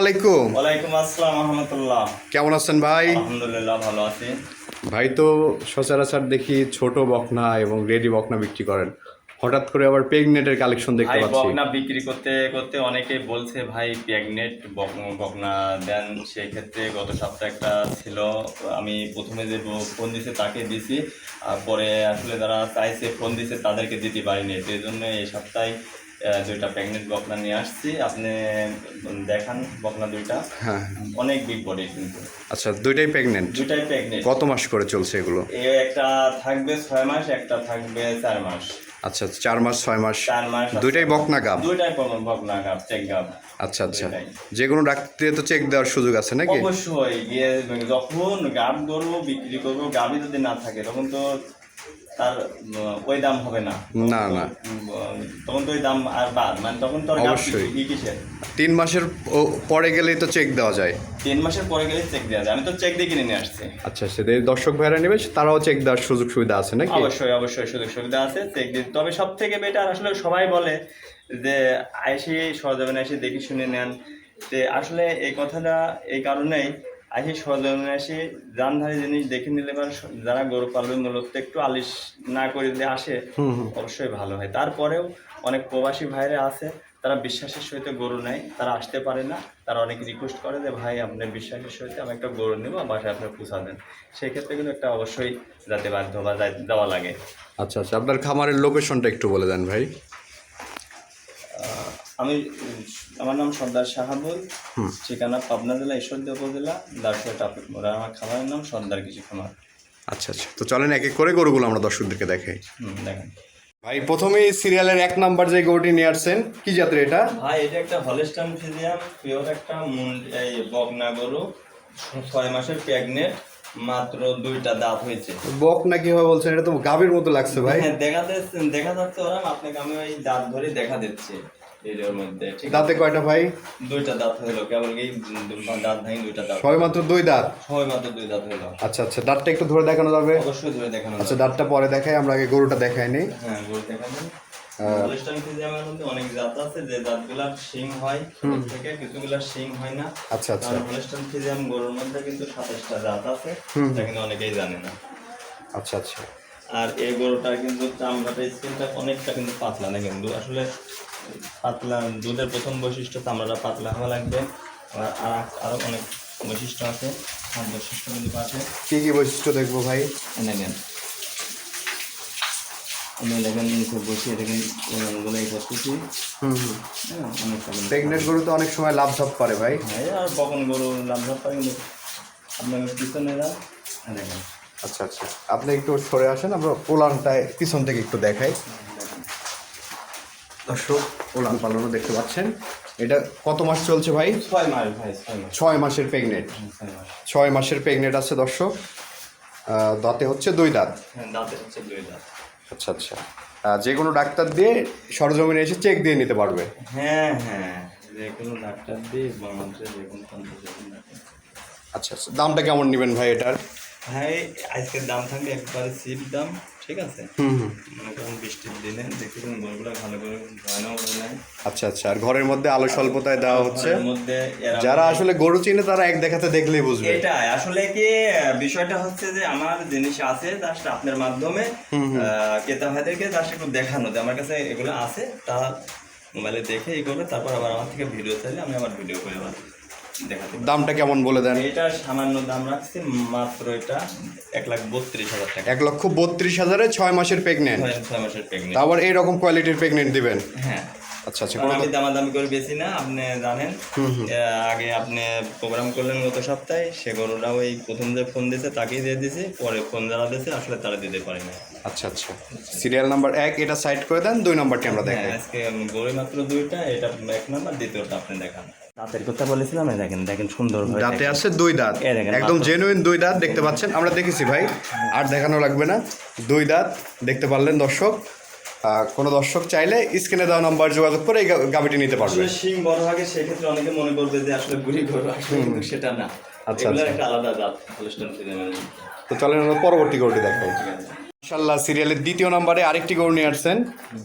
আলাইকুম। ওয়ালাইকুম আসসালাম রহমতুল্লাহ। কেমন আছেন ভাই? আলহামদুলিল্লাহ ভালো আছি। ভাই তো সচরাচর দেখি ছোট বকনা এবং রেডি বকনা বিক্রি করেন। হঠাৎ করে আবার প্রেগনেটের কালেকশন দেখতে পাচ্ছি। বকনা বিক্রি করতে করতে অনেকে বলছে ভাই প্রেগনেট বকনা দেন। সেই ক্ষেত্রে গত সপ্তাহে একটা ছিল। আমি প্রথমে যে ফোন দিছে তাকে দিছি। আর পরে আসলে যারা চাইছে ফোন দিছে তাদেরকে দিতে পারিনি। সেই জন্য এই সপ্তাহে দুইটা প্রেগনেন্ট বকনা নিয়ে আসছি। আপনি দেখান বকনা দুইটা। হ্যাঁ। অনেক বিগ বডি কিন্তু। আচ্ছা দুইটাই প্রেগনেন্ট দুইটাই প্রেগনেন্ট কত মাস করে চলছে এগুলো? একটা থাকবে ছয় মাস একটা থাকবে চার মাস। আচ্ছা চার মাস ছয় মাস। চার মাস দুইটাই বকনা গাব? দুইটাই বকনা গাব চেক গাব। আচ্ছা আচ্ছা। যে কোনো ডাক্তারে তো চেক দেওয়ার সুযোগ আছে নাকি? অবশ্যই গিয়ে যখন গাব গরু বিক্রি করব গাবি যদি না থাকে তখন তো তার ওই দাম হবে না। না, না। তখন তো ওই দাম আর বাদ। মানে তখন তো অবশ্যই। তিন মাসের পরে গেলেই তো চেক দেওয়া যায়। তিন মাসের পরে গেলে চেক দেওয়া যায়। আমি তো চেক দিয়ে কিনে নিয়ে আসছি। আচ্ছা সেদের দর্শক ভাইরা নেবে তারাও চেক দেওয়ার সুযোগ সুবিধা আছে নাকি? অবশ্যই অবশ্যই সুযোগ সুবিধা আছে চেক দিতে তবে সব থেকে বেটার আসলে সবাই বলে যে আইসি সরজমিনে এসে দেখে শুনে নেন। যে আসলে এই কথাটা এই কারণেই আইসি সরজমিনে এসে জানধারী জিনিস দেখে নিলে বা যারা গরু পালবে মূলত একটু আলিশ না করে দিয়ে আসে অবশ্যই ভালো হয়। তারপরেও অনেক প্রবাসী ভাইরা আছে তারা বিশ্বাসের সহিত গরু নেয় তারা আসতে পারে না তারা অনেক রিকোয়েস্ট করে যে ভাই আপনার বিশ্বাসের সহিত আমি একটা গরু নেব বাসায় আপনার পুষা দেন। সেক্ষেত্রে কিন্তু একটা অবশ্যই যাতে বাধ্য বা দেওয়া লাগে। আচ্ছা আচ্ছা। আপনার খামারের লোকেশনটা একটু বলে দেন ভাই। আমি আমার নাম সর্দার শাহাবুল ঠিকানা পাবনা জেলা ঈশ্বরদী উপজেলা দারসুয়া টাপিক মোড় আমার খামারের নাম সর্দার কৃষি খামার। আচ্ছা আচ্ছা। তো চলেন এক এক করে গরুগুলো আমরা দর্শকদেরকে দেখাই। হুম দেখেন। ভাই প্রথমেই সিরিয়ালের এক নাম্বার যে গরুটি নিয়ে আসছেন কি জাতের এটা? ভাই এটা একটা হলিস্টান ফিজিয়াম পিওর একটা বকনা গরু ছয় মাসের প্রেগনেন্ট মাত্র দুইটা দাঁত হয়েছে। বক না কি হয় বলছেন? এটা তো গাভীর মতো লাগছে ভাই। হ্যাঁ, দেখা যাচ্ছে দেখা যাচ্ছে ওরা আপনাকে আমি ওই দাঁত ধরে দেখা দিচ্ছি। মধ্যে দাঁতে কয়টা ভাই? দুইটা দাঁত হইল কেবল এই দাঁত ভাঙি দুইটা দাঁত। সবাই মাত্র দুই দাঁত? সবাই মাত্র দুই দাঁত হইল। আচ্ছা আচ্ছা দাঁতটা একটু ধরে দেখানো যাবে? অবশ্যই ধরে দেখানো আচ্ছা দাঁতটা পরে দেখাই আমরা আগে গরুটা দেখাই নেই। হ্যাঁ গরু হলিস্টাইন অনেক জাত আছে যে জাতগুলার শিং হয় থেকে কিছুগুলার শিং হয় না। আচ্ছা আচ্ছা। কারণ হলিস্টাইন ফ্রিজিয়াম গরুর মধ্যে কিন্তু সাতাশটা জাত আছে এটা কিন্তু অনেকেই জানে না। আচ্ছা আচ্ছা। আর এই গরুটার কিন্তু চামড়াটা স্কিনটা অনেকটা কিন্তু পাতলা না কিন্তু। আসলে পাতলা দুধের প্রথম বৈশিষ্ট্য চামড়াটা পাতলা হওয়া লাগবে। আর আর আরও অনেক বৈশিষ্ট্য আছে। আর বৈশিষ্ট্য কিন্তু আছে। কি কি বৈশিষ্ট্য দেখব ভাই? এনে নেন আমি দেখেন নিচে বসিয়ে দেখেনগুলো এই করতেছি। হুম হুম। হ্যাঁ অনেকটা কিন্তু প্রেগনেন্ট গরু তো অনেক সময় লাভ ঝাপ পারে ভাই। হ্যাঁ আর বকন গরু লাভ লাভ পাই কিন্তু আপনাকে পিছনে দেখেন। আচ্ছা আচ্ছা। আপনি একটু সরে আসেন আমরা পোলানটায় পিছন থেকে একটু দেখাই। দর্শক ওলান পালানো দেখতে পাচ্ছেন। এটা কত মাস চলছে ভাই? ছয় মাস ভাই ছয় মাসের প্রেগনেন্ট। ছয় মাসের প্রেগনেন্ট আছে দর্শক। দাঁতে হচ্ছে দুই দাঁত। হ্যাঁ দাঁতে হচ্ছে দুই দাঁত। আচ্ছা আচ্ছা। যে কোনো ডাক্তার দিয়ে সরজমিনে এসে চেক দিয়ে নিতে পারবে। হ্যাঁ হ্যাঁ। যে কোনো ডাক্তার দিয়ে বাংলাদেশে যে কোনো আচ্ছা আচ্ছা। দামটা কেমন নেবেন ভাই এটার? ভাই আজকের দাম থাকবে একবারে সিপ দাম ঠিক আছে? মনে করেন বৃষ্টির দিনে দেখতে পারেন গরুগুলো ভালো করে ধোয়ানো নেয় আচ্ছা আচ্ছা। আর ঘরের মধ্যে আলো স্বল্পতায় দেওয়া হচ্ছে। মধ্যে যারা আসলে গরু চিনে তারা এক দেখাতে দেখলেই বুঝবে। এটাই। আসলে কি বিষয়টা হচ্ছে যে আমার জিনিস আছে জাস্ট আপনার মাধ্যমে। ক্রেতা ভাইদেরকে জাস্ট একটু দেখানো যে আমার কাছে এগুলো আছে। তা মোবাইলে দেখে এই করবে তারপর আবার আমার থেকে ভিডিও চাইলে আমি আবার ভিডিও করে। দামটা কেমন বলে দেন? এটা সামান্য দাম রাখছি মাত্র এটা এক লাখ বত্রিশ হাজার টাকা। এক লক্ষ বত্রিশ হাজারে ছয় মাসের প্রেগনেন্ট ছয় ছয় মাসের প্রেগনেন্ট আবার এইরকম কোয়ালিটির প্রেগনেন্ট দিবেন? হ্যাঁ। আচ্ছা আচ্ছা আমি দামাদামি করে বেশি না আপনি জানেন। আগে আপনি প্রোগ্রাম করলেন গত সপ্তাহে সে গরুটা ওই প্রথম যে ফোন দিয়েছে তাকেই দিয়ে দিয়েছে পরে ফোন যারা দিয়েছে আসলে তারা দিতে পারে না। আচ্ছা আচ্ছা। সিরিয়াল নাম্বার এক এটা সাইড করে দেন দুই নাম্বারটি আমরা হ্যাঁ দেখাই। আজকে গরু মাত্র দুইটা এটা এক নাম্বার দ্বিতীয়টা আপনি দেখান। দাঁতের কথা বলেছিলাম এই দেখেন দেখেন সুন্দর দাঁতে আছে দুই দাঁত। একদম জেনুইন দুই দাঁত দেখতে পাচ্ছেন। আমরা দেখেছি ভাই আর দেখানো লাগবে না। দুই দাঁত দেখতে পারলেন দর্শক। কোনো দর্শক চাইলে স্ক্রিনে দেওয়া নাম্বার যোগাযোগ করে এই গা- গাভিটি নিতে পারবে। আসলে বড় থাকে সেক্ষেত্রে অনেকে মনে করবে যে আসলে বুড়ি গরু আসলে কিন্তু সেটা না। আচ্ছা, আচ্ছা। একটা আলাদা জাত তো চলেন আমরা পরবর্তী গরুটি দেখাই। মাশাল্লাহ সিরিয়ালের দ্বিতীয় নাম্বারে আরেকটি গরু নিয়ে আসছেন।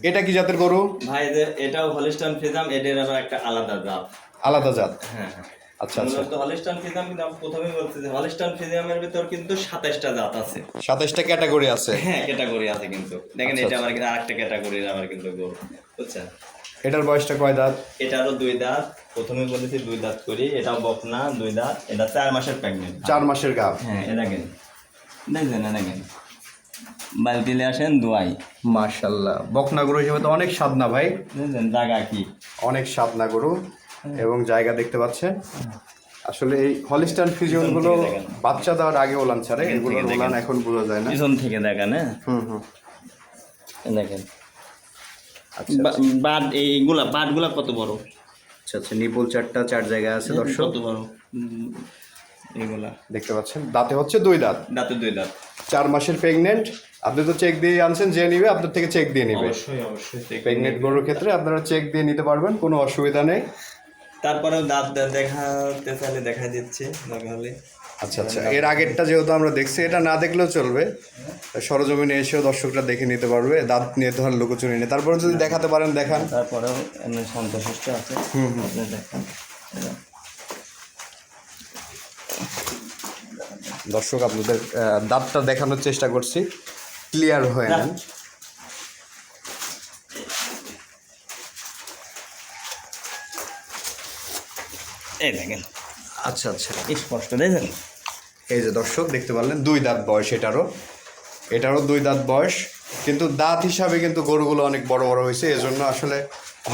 এটা কি জাতের গরু? ভাই যে এটাও হলিস্টন ফ্রিজাম এদের আবার একটা আলাদা জাত। আলাদা জাত। হ্যাঁ হ্যাঁ। আচ্ছা আচ্ছা। হলিস্টান ফিজিয়াম কিন্তু আমি প্রথমেই হলিস্টান ফিজিয়ামের ভিতর কিন্তু সাতাইশটা জাত আছে। সাতাইশটা ক্যাটাগরি আছে। হ্যাঁ ক্যাটাগরি আছে কিন্তু। দেখেন আচ্ছা, এটা আবার কিন্তু আরেকটা ক্যাটাগরির আবার কিন্তু গরু বুঝছেন? এটার বয়সটা কয় দাঁত? এটারও দুই দাঁত। প্রথমে বলেছি দুই দাঁত করি। এটাও বকনা দুই দাঁত। এটা চার মাসের প্রেগনেন্ট চার মাসের গাভ হ্যাঁ এটা কেন দেখছেন এটা কেন বালতিলে আসেন দোয়াই মার্শাল্লাহ বকনা গরু হিসেবে তো অনেক স্বাদ না ভাই? জায়গা কি। অনেক স্বাদ না গরু। এবং জায়গা দেখতে পাচ্ছেন। আসলে এই হলিস্টান ফিজিয়নগুলো বাচ্চা দেওয়ার আগে ওলান ছাড়ে এগুলোর ওলান এখন বোঝা যায় না। পিছন থেকে দেখেন হ্যাঁ? হুম হুম। দেখেন। আচ্ছা বা- বাট এইগুলা বাটগুলা কত বড়? আচ্ছা আচ্ছা নিপুল চারটা চার জায়গা আছে দর্শক। কত বড়? এগুলা দেখতে পাচ্ছেন। দাঁতে হচ্ছে দুই দাঁত। দাঁতে দুই দাঁত। চার মাসের প্রেগনেন্ট আপনি তো চেক দিয়ে আনছেন যে নিবে আপনার থেকে চেক দিয়ে নিবে। অবশ্যই অবশ্যই প্রেগনেন্ট গরুর ক্ষেত্রে আপনারা চেক দিয়ে নিতে পারবেন কোনো অসুবিধা নেই। তারপরেও দাঁত দেখাতে চাইলে দেখা দিচ্ছে হলে। আচ্ছা আচ্ছা এর আগেরটা যেহেতু আমরা দেখছি এটা না দেখলেও চলবে। সরজমিনে এসেও দর্শকরা দেখে নিতে পারবে দাঁত নিয়ে তো লুকোচুরি নেই তারপরে যদি দেখাতে পারেন দেখান। তারপরেও এমনি আছে। দেখেন। এটা। দর্শক আপনাদের দাঁতটা দেখানোর চেষ্টা করছি। ক্লিয়ার হয়ে নেন এই দেখেন। আচ্ছা আচ্ছা। স্পষ্ট দেখেন। এই যে দর্শক দেখতে পারলেন দুই দাঁত বয়স এটারও। এটারও দুই দাঁত বয়স কিন্তু দাঁত হিসাবে কিন্তু গরুগুলো অনেক বড় বড় হয়েছে এজন্য আসলে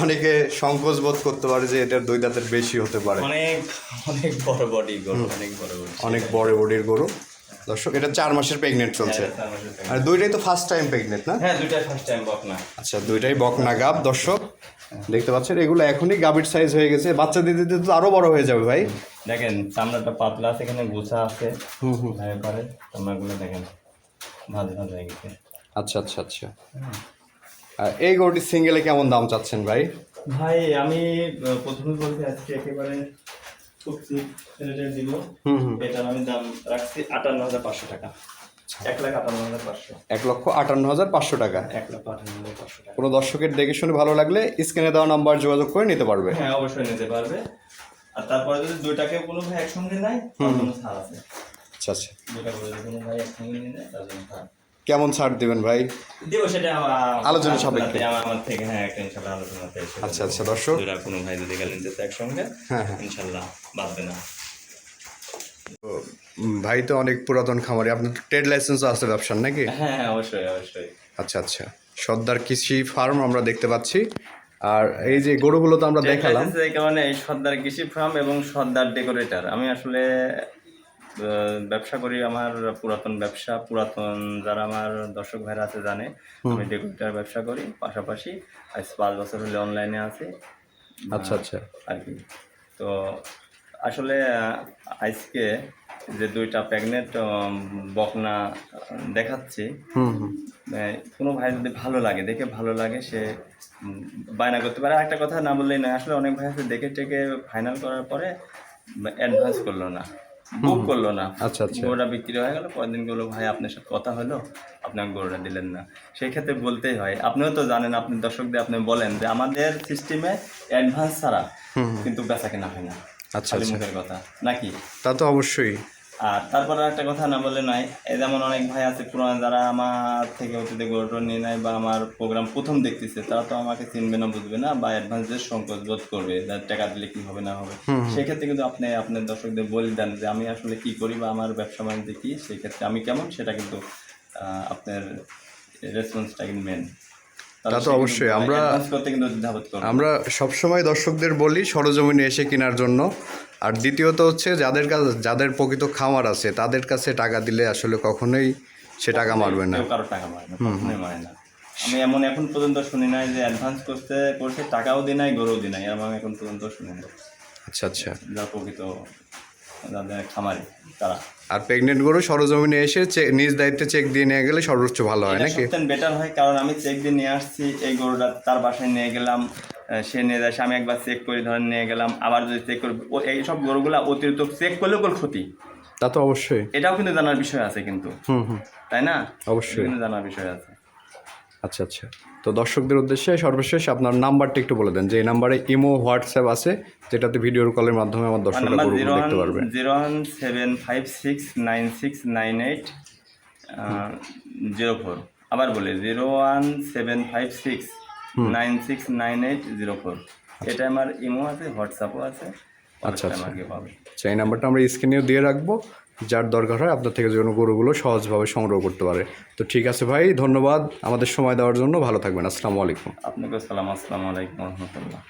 অনেকে সংকোচ বোধ করতে পারে যে এটার দুই দাঁতের বেশি হতে পারে। অনেক অনেক বড় বডি গরু অনেক বড় অনেক বড় বডির গরু। দর্শক এটা চার মাসের প্রেগনেন্ট চলছে। আর দুইটাই তো ফার্স্ট টাইম প্রেগনেন্ট না? হ্যাঁ দুইটা ফার্স্ট টাইম বক না আচ্ছা দুইটাই বকনা গাব। দর্শক দেখতে পাচ্ছেন এগুলো এখনই গাবির সাইজ হয়ে গেছে। বাচ্চা দিতে দিতে তো আরও বড় হয়ে যাবে ভাই। দেখেন চামড়াটা পাতলা আছে এখানে গোছা আছে। হুম হুম। এবারে চামড়াগুলো দেখেন ভাজ ভাজ হয়ে গেছে। আচ্ছা আচ্ছা আচ্ছা। আর এই গরুটি সিঙ্গেলে কেমন দাম চাচ্ছেন ভাই? ভাই আমি প্রথমে বলছি আজকে একেবারে খুব চিপ রেটে দিব। হুম হুম। এটার আমি দাম রাখছি আটান্ন হাজার পাঁচশো টাকা। এক লাখ আটান্ন হাজার পাঁচশো। এক লক্ষ আটান্ন হাজার পাঁচশো টাকা। এক লাখ আটান্ন হাজার পাঁচশো টাকা। কোনো দর্শকের দেখে শুনে ভালো লাগলে স্ক্রিনে দেওয়া নাম্বার যোগাযোগ করে নিতে পারবে। হ্যাঁ অবশ্যই নিতে পারবে। আর তারপরে যদি দুইটাকে কোনো ভাই একসঙ্গে নেয় তার জন্য ছাড় আছে। আচ্ছা আচ্ছা। দুইটা করে যদি কোনো ভাই একসঙ্গে নিয়ে নেয় তার জন্য ছাড়। কেমন ছাড় দিবেন ভাই? দিব সেটা আলোচনা সাপেক্ষে। আমার আমার থেকে হ্যাঁ একটা ইনশাল্লাহ আলোচনাতে আচ্ছা আচ্ছা দর্শক। কোনো ভাই যদি গেলেন যেতে একসঙ্গে হ্যাঁ হ্যাঁ। ইনশাল্লাহ বাঁধবে না ভাই তো অনেক পুরাতন খামারি। আপনার ট্রেড লাইসেন্স আছে ব্যবসার নাকি? হ্যাঁ হ্যাঁ অবশ্যই অবশ্যই। আচ্ছা আচ্ছা। সর্দার কৃষি ফার্ম আমরা দেখতে পাচ্ছি। আর এই যে গরুগুলো তো আমরা দেখালাম। এই কারণে এই সর্দার কৃষি ফার্ম এবং সর্দার ডেকোরেটর আমি আসলে ব্যবসা করি আমার পুরাতন ব্যবসা। পুরাতন যারা আমার দর্শক ভাইরা আছে জানে আমি ডেকোরেটর ব্যবসা করি। পাশাপাশি আজ পাঁচ বছর হলে অনলাইনে আছি। আচ্ছা আচ্ছা। আর কি। তো আসলে আজকে যে দুইটা প্রেগনেন্ট বকনা দেখাচ্ছি কোনো ভাই যদি ভালো লাগে দেখে ভালো লাগে সে বায়না করতে পারে। আর একটা কথা না বললেই নয় আসলে অনেক ভাই আছে দেখে টেকে ফাইনাল করার পরে অ্যাডভান্স করল না বুক করল না। আচ্ছা, আচ্ছা। গরুটা বিক্রি হয়ে গেল পরের দিন গেলো ভাই আপনার সাথে কথা হলো আপনার গরুটা দিলেন না। সেই ক্ষেত্রে বলতেই হয় আপনিও তো জানেন আপনি দর্শকদের আপনি বলেন যে আমাদের সিস্টেমে অ্যাডভান্স ছাড়া কিন্তু বেচা কেনা হয় না। আচ্ছা, আচ্ছা। মুখের কথা নাকি? তা তো অবশ্যই। আর তারপরে একটা কথা না বললে নয় যেমন অনেক ভাই আছে পুরানো যারা আমার থেকে অতীতে গরুটা নিয়ে নেয় বা আমার প্রোগ্রাম প্রথম দেখতেছে তারা তো আমাকে চিনবে না বুঝবে না বা অ্যাডভান্সের সংকোচ বোধ করবে টাকা দিলে কি হবে না হবে। সেক্ষেত্রে কিন্তু আপনি আপনার দর্শকদের বলে দেন যে আমি আসলে কি করি বা আমার ব্যবসা বাণিজ্য কি সেই ক্ষেত্রে আমি কেমন সেটা কিন্তু আপনার রেসপন্সটা কিন্তু মেন তা তো অবশ্যই, আমরা- করতে না। আমরা সবসময় দর্শকদের বলি সরজমিনে এসে কেনার জন্য। আর দ্বিতীয়ত হচ্ছে যাদের কাছে যাদের প্রকৃত খামার আছে তাদের কাছে টাকা দিলে আসলে কখনোই সে টাকা মারবে না। কারও টাকা মারে না না। আমি এমন এখন পর্যন্ত শুনি নাই যে অ্যাডভান্স করতে করছে টাকাও দিই নাই গরুও দিই নাই এরকম এখন পর্যন্ত শুনি নাই। আচ্ছা আচ্ছা। যা প্রকৃত খামারি তারা। আর প্রেগনেন্ট গরু সরজমিনে এসে নিজ দায়িত্বে চেক দিয়ে নিয়ে গেলে সর্বোচ্চ ভালো হয় নাকি? বেটার হয় কারণ আমি চেক দিয়ে নিয়ে আসছি এই গরুটা তার বাসায় নিয়ে গেলাম সে নিয়ে যায় আমি একবার চেক করে ধরেন নিয়ে গেলাম আবার যদি চেক করি ও এইসব গরুগুলা অতিরিক্ত চেক করলেও কোনো ক্ষতি। তা তো অবশ্যই। এটাও কিন্তু জানার বিষয় আছে কিন্তু। হুম হুম। তাই না? অবশ্যই। কিন্তু জানার বিষয় আছে। আচ্ছা আচ্ছা। তো দর্শকদের উদ্দেশ্যে সর্বশেষ আপনার নাম্বারটা একটু বলে দেন যে এই নাম্বারে ইমো হোয়াটসঅ্যাপ আছে যেটাতে ভিডিও কলের মাধ্যমে আমার দর্শকরা গরুগুলো দেখতে পারবে। Zero one seven five six nine six nine eight zero four. আবার বলি zero one seven five six nine six nine eight zero four. এটা আমার ইমো আছে হোয়াটসঅ্যাপও আছে আচ্ছা, আচ্ছা। আচ্ছা এই নাম্বারটা আমরা স্ক্রিনেও দিয়ে রাখব। যার দরকার হয় আপনার থেকে যেন গরুগুলো সহজভাবে সংগ্রহ করতে পারে। তো ঠিক আছে ভাই, ধন্যবাদ আমাদের সময় দেওয়ার জন্য। ভালো থাকবেন, আসসালামু আলাইকুম। আপনাকে আসসালাম, আসসালামু আলাইকুম রহমতুল্লাহ।